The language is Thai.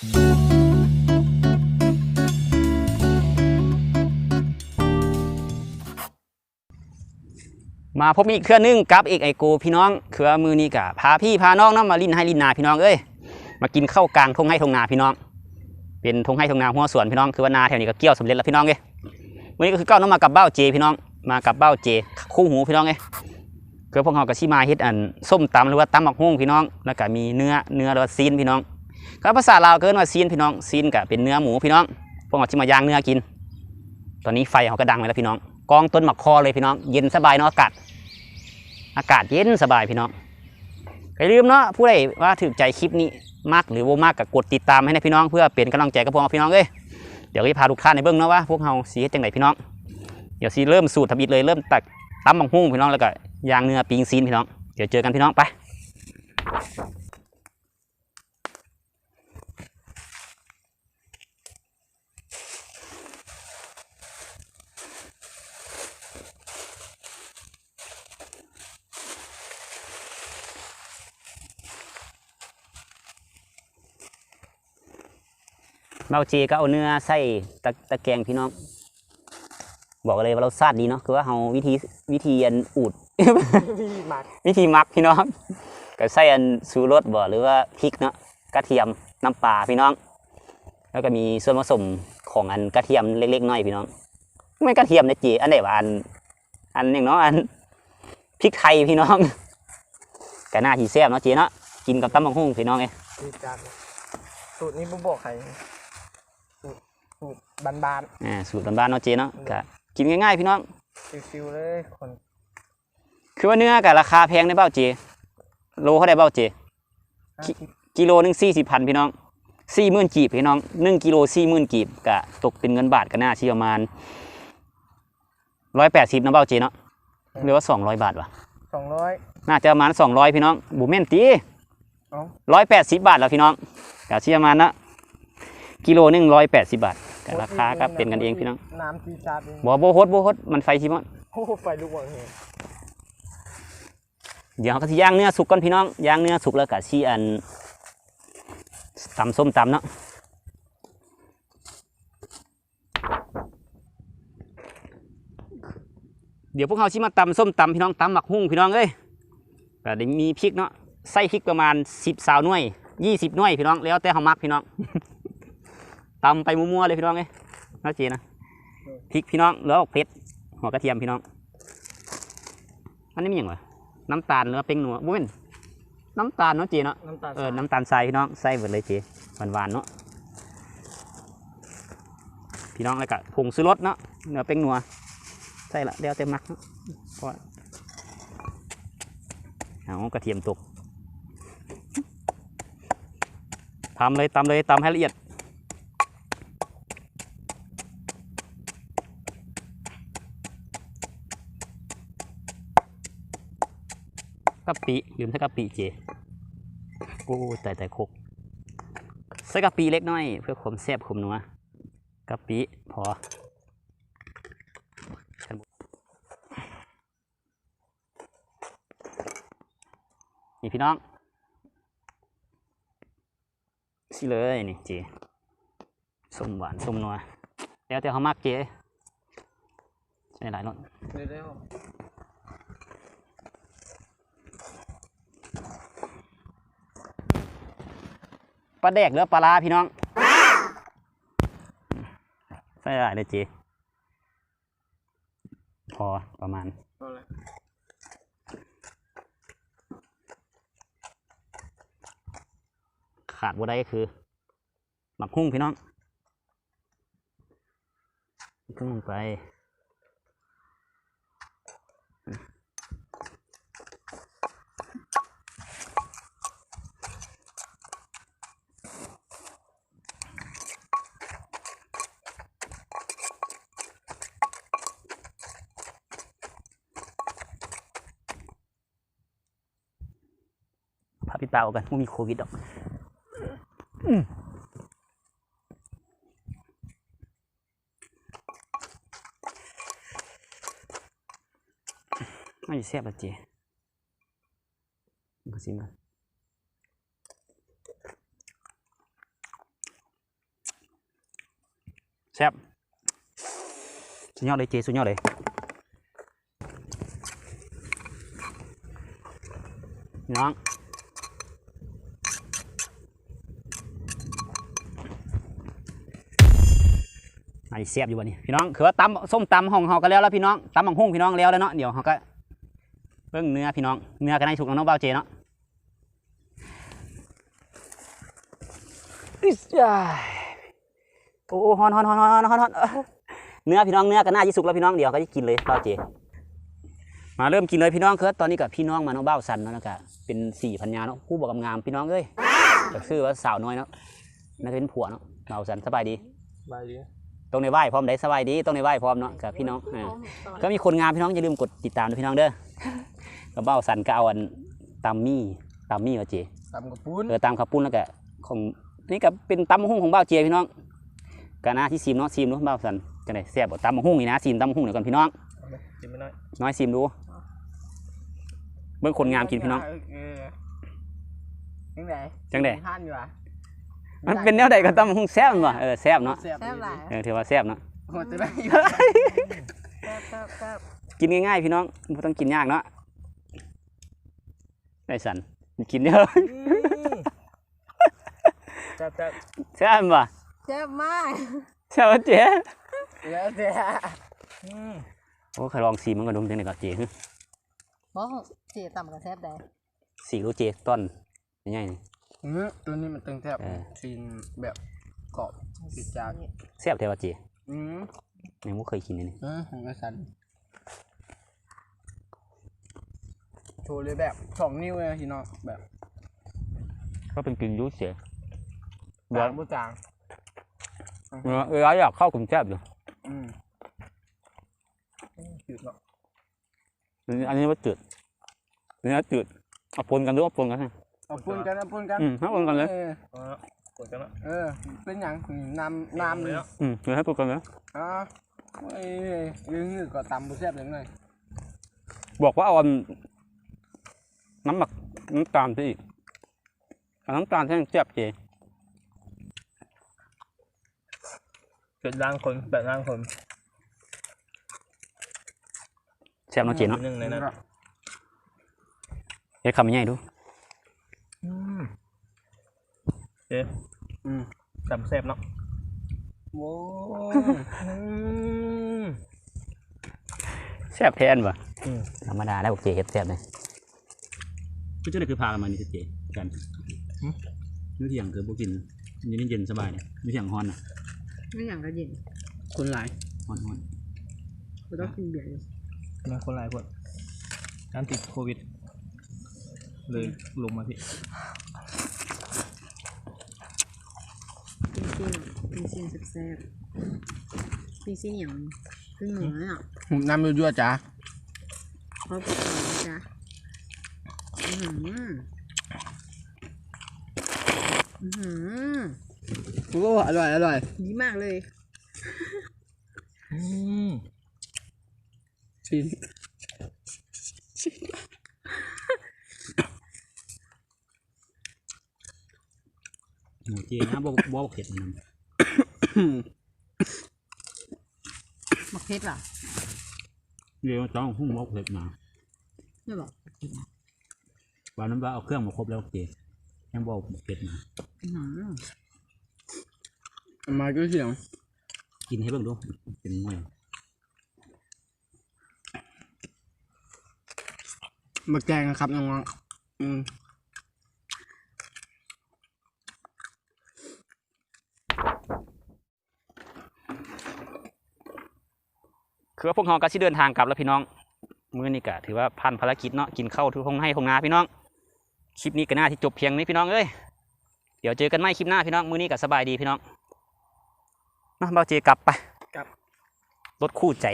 มาพบอีกเครื่องนึงกับเอกไอโกพี่น้องเครือมือนี้กะพาพี่พาน้องเนาะมาลินให้ลินนาพี่น้องเอ้ยมากินข้าวกลางทงให้ทงนาพี่น้อง เป็นทงให้ทงนาหัวสวนพี่น้องคือว่านาแถวนี้ก็เกี่ยวสำเร็จแล้วพี่น้องเอ้ยวันนี้ก็คือเก้าน้องมากับเบ้าเจพี่น้องมากับเบ้าเจ คู่หูพี่น้องเอ้ยคือพวกเรากับชิมาเฮ็ดอันส้มตำหรือว่าตำหมักฮุ้งพี่น้อง แล้วก็มีเนื้อเนื้อหรือว่าซีนพี่น้อง ก็ภาษาลาวเกินว่าซีนพี่น้องซีนก็เป็นเนื้อหมูพี่น้องพวกเราชิมาย่างเนื้อกิน ตอนนี้ไฟเขาก็ดังไปแล้วพี่น้อง กองต้นหมักคอเลยพี่น้อง เย็นสบายเนาะอากาศ อากาศเย็นสบายพี่น้องอย่าลืมเนาะผู้ใดว่าถึกใจคลิปนี้มากหรือว่ามากก็กดติดตามให้นะพี่น้อง เพื่อเป็นกำลังใจกับพวกเราพี่น้องเอ้ยเดี๋ยวจะพาทุกท่านในเบื้องเนาะว่าพวกเราสีจังไดพี่น้อง เดี๋ยวสีเริ่มสูตรทำอิดเลยเริ่มตักตำบังหุ่งพี่น้องแล้วก็ย่างเนื้อปิ้งซีนพี่น้อง เดี๋ยวเจอกันพี่น้องไป เบาเจก็เอาเนื้อใส่ตะตะแกรงพี่น้อง บอกเลยว่าเราซาดดีเนาะคือว่าเราวิธีวิธีอันอูด พี่หมักวิธีหมักพี่น้องก็ใส่อันซูรสบ่หรือว่าพริกเนาะกระเทียมน้ำปลาพี่น้อง แล้วก็มีส่วนผสมของอันกระเทียมเล็กๆน้อยพี่น้องไม่กระเทียมนะจีอันไหนว่าอันอันอย่างเนาะอันพริกไทยพี่น้องก็น่าทีแซ่บเนาะจีเนาะกินกับตำบักหุ่งพี่น้องเอ้ยดีจังสูตรนี้บุบอกใคร สูตรสูตรบานอ่าสูตรบ้านๆเนาะจีเนาะก็กินง่ายๆพี่น้องๆฟิวๆเลยคนคือว่าเนื้อกับราคาแพงในเบ้าจีโลเขาได้เบ้าจีห้าคิสิบกิโลหนึ่งสี่สิบพันพี่น้องสี่หมื่นกีบพี่น้องหนึ่งกิโลสี่หมื่นกีบกะตกเป็นเงินบาทก็น่าที่ประมาณร้อยแปดสิบนะเบ้าจีเนาะหรือว่าสองร้อยบาทวะสองร้อย น่าจะประมาณสองร้อยพี่น้องบุเมนตีเอ้า ร้อยแปดสิบบาทแล้วพี่น้องกะที่ประมาณนะกิโลหนึ่งร้อยแปดสิบบาท กะราคาก็เป็นกันเองพี่น้องน้ำตีจาดเองบ่โบโฮดโบโฮดมันไฟชิมอนโอ้โหไฟลุกวางเห็นเดี๋ยวเขาก็สิย่างเนื้อสุกก่อนพี่น้องย่างเนื้อสุกแล้วกะชี้อันตำส้มตำเนาะเดี๋ยวพวกเราชิมาตำส้มตำพี่น้องตำหมักหุ่งพี่น้องเอ้ยก็ได้มีพริกเนาะใส่พริกประมาณสิบสาวหน่วยยี่สิบหน่วยพี่น้องแล้วแต่เขามักพี่น้อง ตำไปมั่วๆเลยพี่น้องเอ้ยน่าเจนะพริกพี่น้องแล้วเผ็ดหัวกระเทียมพี่น้อง อันนี้มีอย่างวะน้ำตาลหรือว่าเป็งหนัวบุ้นน้ำตาลเนาะเจเนาะน้ำตาลเออน้ำตาลทรายพี่น้องใส่หมดเลยเจหวานๆเนาะพี่น้องแล้วก็ผงซื้อรสเนาะเนื้อเป็งหนัวใส่ละเดี๋ยวเต็มมักเนาะเพราะว่าเอากระเทียมตกทำเลยตำเลยตำให้ละเอียด กะปิลืมใส่กะปิเจโอ้แต่แต่ครกใส่กะปิเล็กน้อย เพื่อความแซ่บความนัวกะปิพอนี่พี่น้องสิเลยนี่เจส้มหวานส้มนัวแล้วแต่เขามักเจใส่หลายรส เร็ว ปลาแดกหรือปลาร้าพี่น้องใส่หลายเลยเจพอประมาณๆเอาเลยขาดบ่ได้ก็คือหมักหุ้งพี่น้องขึ้นลงไป พาพี่เปากันว่ามีโควิดดอกไม่เสียบละเจมันก็สิมาแซ่บสุดยอดเลยเจสุดยอดเลยน้อง ไอ้เสียบอยู่วันนี้พี่น้องคือว่าตำส้มตำห้องเฮาก็แล้วแล้วพี่น้องตำบังหุ่งพี่น้องแล้วแล้วเนาะเดี๋ยวเฮาก็เบิ่งเนื้อพี่น้องเนื้อกันให้ถูกน้องเบาเจเนาะอิ๊ยาโอ้ฮอนฮอนฮอนฮอนฮอนฮอนเนื้อพี่น้องเนื้อกันน่าจะสุกแล้วพี่น้องเดี๋ยวก็จะกินเลยเบาเจมาเริ่มกินเลยพี่น้องคือตอนนี้กับพี่น้องมาน้องเบ้าสันเนาะแล้วก็เป็นสี่พันยาเนาะคู่บอกงามพี่น้องเอ้ยจากชื่อว่าสาวน้อยเนาะน่าจะเป็นผัวเนาะเบ้าสันสบายดีสบายดี ตรงในไหว้พร้อมได้สบายดีตรงในไหว้พร้อมเนาะกับพี่น้องอ่าก็มีคนงามพี่น้องอย่าลืมกดติดตามด้วยพี่น้องเด้อกับเบ้าสันก็เอาอันตามมี่ตามมี่ว่าเจตำกระปุ้นเออตามข้าวปุ้นแล้วก็ของนี่ก็เป็นตำหุ้งของเบ้าเจพี่น้องกานาที่ซีมเนาะซีมเนาะเบ้าสันจังไดแซ่บบ่ตำหุ้งนี่นะซีมตำหุ้งเดี๋ยวก่อนพี่น้องกินไม่น้อยน้อยซีมดูเบิ่งคนงามกินพี่น้องเออจังไดจังใดท่านอยู่อะ มันเป็นแนวใดก็ตำหุ้งแซ่บมันบ่เออแซ่บเนาะแซ่บแซ่บหลายเออถือว่าแซ่บเนาะโหจะได้อยู่แซ่บแซ่บแซ่บกินง่ายๆพี่น้องไม่ต้องกินยากเนาะได้สันกินเยอะแซ่บแซ่บแซ่บบ่แซ่บมากแซ่บบ่เจ๊เดี๋ยวเดี๋ยวอืมโอ้เคยลองซีมันก็ดมจังได๋ก็เจ๊บอกเจีต่ำกับแซ่บได้สีรู้เจ๊ต้นใหญ่ๆนี่ อืมตัวนี้มันตึงแซ่บเออ ซีนแบบกรอบติดจานแซ่บแท้ว่าเจ๊อืมยังบ่เคยกินเลยนี่อืมของไอ้สันโชว์เลยแบบสองนิ้วเลยพี่น้องแบบก็เป็นกินรู้เสียจางผู้จางเวลาอยากเข้ากับแซ่บอยู่อืมอืมจืดเนาะอันนี้ว่าจืดอันนี้จืดเอาปนกันดูเอาปนกันให้ เอาปุ้นกันเอาปุ้นกันอืมเอาปนกันเลย เอออ๋อปวดกันละเออ เป็นอย่างน้ำน้ำเลยอืมเดี๋ยวให้ปนกันเลยอ่าโอ้ยยืงก็ตำบุแซ่บเลยหน่อยบอกว่าเอาอันน้ำหมักน้ำตาลไปอีกเอาน้ำตาลให้มันแซ่บเจ๊เจ็ดล้านคนแปดล้านคนแซ่บเนาะเจ๊เนาะหนึ่งในนั้นเฮ็ดคำใหญ่ดู เจ๊อืมจำแซ่บเนาะโว้อืมแซ่บแทนบ่อืมธรรมดาแล้วบอกเจเฮ็ดแซ่บเลยก็จะได้คือพากันมานี่เจกันมื้อเที่ยงคือบ่กินเย็นเย็นสบายเนี่ยมื้อเที่ยงฮ้อนน่ะไม่อย่างกระเย็นคนหลายฮ้อนฮ้อนกูต้องกินเบียร์อยู่มีคนหลายคนการติดโควิด เลยลงมาพี่ปิ้งซีนปิ้งซีนแซ่บๆปิ้งซีนอย่างปิ้งหมูน่ะน้ำยั่วๆจ้าเขาบอกก่อนนะจ๊ะอือหืออือหือโอ้อร่อย อร่อย ดีมากเลยอืม ชิ้น หมูเจนะบ่บ่เผ็ดมันบักเพชรเหรอเดี๋ยวต้องหุ้มบ่เผ็ดมาไม่บอกว่านั้นว่าเอาเครื่องมาครบแล้วเจยังบ่เผ็ดมาอือหือเอามาก็เสียงกินให้เบิ่งดูเป็นหน่วยมาแกงนะครับน้องๆอืม คือว่าพวกเราก็สิเดินทางกลับแล้วพี่น้อง มื้อนี้ก็ถือว่าผ่านภารกิจเนาะกินข้าวทุกห้องให้ห้องนาพี่น้อง คลิปนี้ก็น่าที่จบเพียงนี้พี่น้องเอ้ย เดี๋ยวเจอกันใหม่คลิปหน้าพี่น้อง มื้อนี้ก็สบายดีพี่น้องมาเบาเจกลับไปกลับ รถคู่ใจ